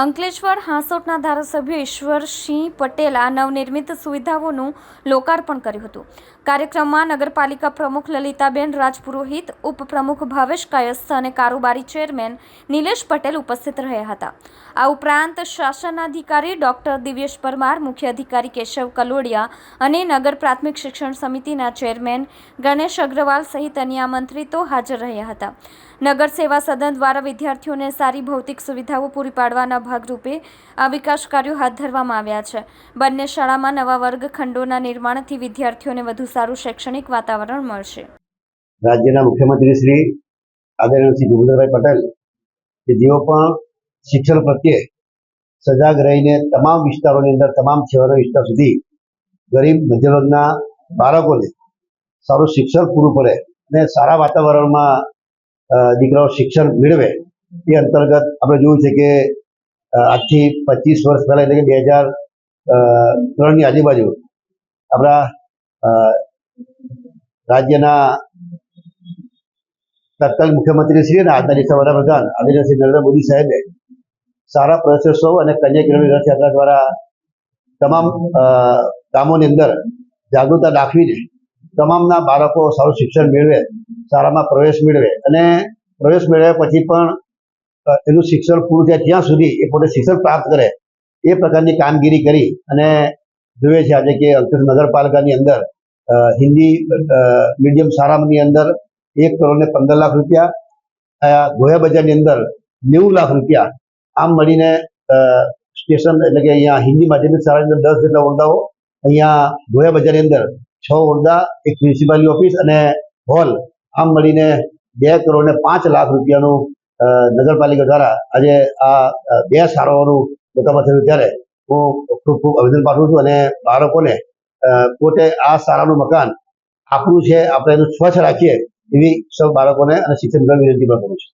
અંકલેશ્વર હાંસોટના ધારાસભ્ય ઈશ્વરસિંહ પટેલ આ નવનિર્મિત સુવિધાઓનું લોકાર્પણ કર્યું હતું. કાર્યક્રમમાં નગરપાલિકા પ્રમુખ લલિતાબેન રાજપુરોહિત, ઉપપ્રમુખ ભાવેશ કાયસ્થ અને કારોબારી ચેરમેન નિલેશ પટેલ ઉપસ્થિત રહ્યા હતા. આ ઉપરાંત શાસનાધિકારી ડોક્ટર દિવ્યેશ પરમાર, મુખ્ય અધિકારી કેશવ કલોડિયા અને નગર પ્રાથમિક શિક્ષણ સમિતિના ચેરમેન ગણેશ અગ્રવાલ સહિત અન્ય આમંત્રિતો હાજર રહ્યા હતા. નગર સેવા સદન દ્વારા વિદ્યાર્થીઓને સારી ભૌતિક સુવિધાઓ પૂરી પાડવાના ભાગરૂપે આ વિકાસ કાર્યો હાથ ધરવામાં આવ્યા છે. બંને શાળામાં નવા વર્ગખંડોના નિર્માણથી વિદ્યાર્થીઓને વધુ સારું શૈક્ષણિક વાતાવરણ મળશે. રાજ્યના મુખ્યમંત્રી શ્રી આદરણીય શ્રી પટેલ, કે જેઓ પણ શિક્ષણ પ્રત્યે સજાગ રહીને તમામ વિસ્તારોની અંદર, તમામ શહેરો વિસ્તાર સુધી ગરીબ મધ્યવર્ગના બાળકોને સારું શિક્ષણ પૂરું પડે અને સારા વાતાવરણમાં દીકરાઓ શિક્ષણ મેળવે, એ અંતર્ગત આપણે જોયું છે કે આજથી પચીસ વર્ષ પહેલા, એટલે કે બે હજાર ત્રણની આજુબાજુ આપણા રાજ્યના તત્કાલીન મુખ્યમંત્રી શ્રી અને આજના દિવસે વડાપ્રધાન આદરણીય શ્રી નરેન્દ્ર મોદી સાહેબે સારા પ્રયાસો અને કન્યા કિરણ રથયાત્રા દ્વારા તમામ ગામોની અંદર જાગૃતતા દાખવીને તમામના બાળકો સારું શિક્ષણ મેળવે, શાળામાં પ્રવેશ મેળવે અને પ્રવેશ મેળવ્યા પછી પણ એનું શિક્ષણ પૂરું થાય ત્યાં સુધી એ પોતે શિક્ષણ પ્રાપ્ત કરે એ પ્રકારની કામગીરી કરી અને જોઈએ છે આજે કે અંકલેશ્વર નગરપાલિકાની અંદર હિન્દી મીડિયમ શાળાની અંદર એક કરોડ ને પંદર લાખ રૂપિયા ગોયા બજારની અંદર નેવું લાખ રૂપિયા આમ મળીને સ્ટેશન એટલે કે અહીંયા હિન્દી માધ્યમિક શાળાની અંદર દસ જેટલા ઓરડાઓ, અહીંયા ગોયા બજારની અંદર છ ઓરડા, એક મ્યુનિસિપાલિટી ઓફિસ અને હોલ આમ મળીને બે કરોડ ને પાંચ લાખ રૂપિયાનું નગરપાલિકા દ્વારા આજે આ બે શાળાઓનું લોકામાં થયું ત્યારે હું ખૂબ ખૂબ અભિનંદન પાઠવું છું અને બાળકોને પોતે આ શાળાનું મકાન આપણું છે, આપણે એનું સ્વચ્છ રાખીએ એવી સૌ બાળકોને અને શિક્ષણ વિનંતી પણ કરું છું.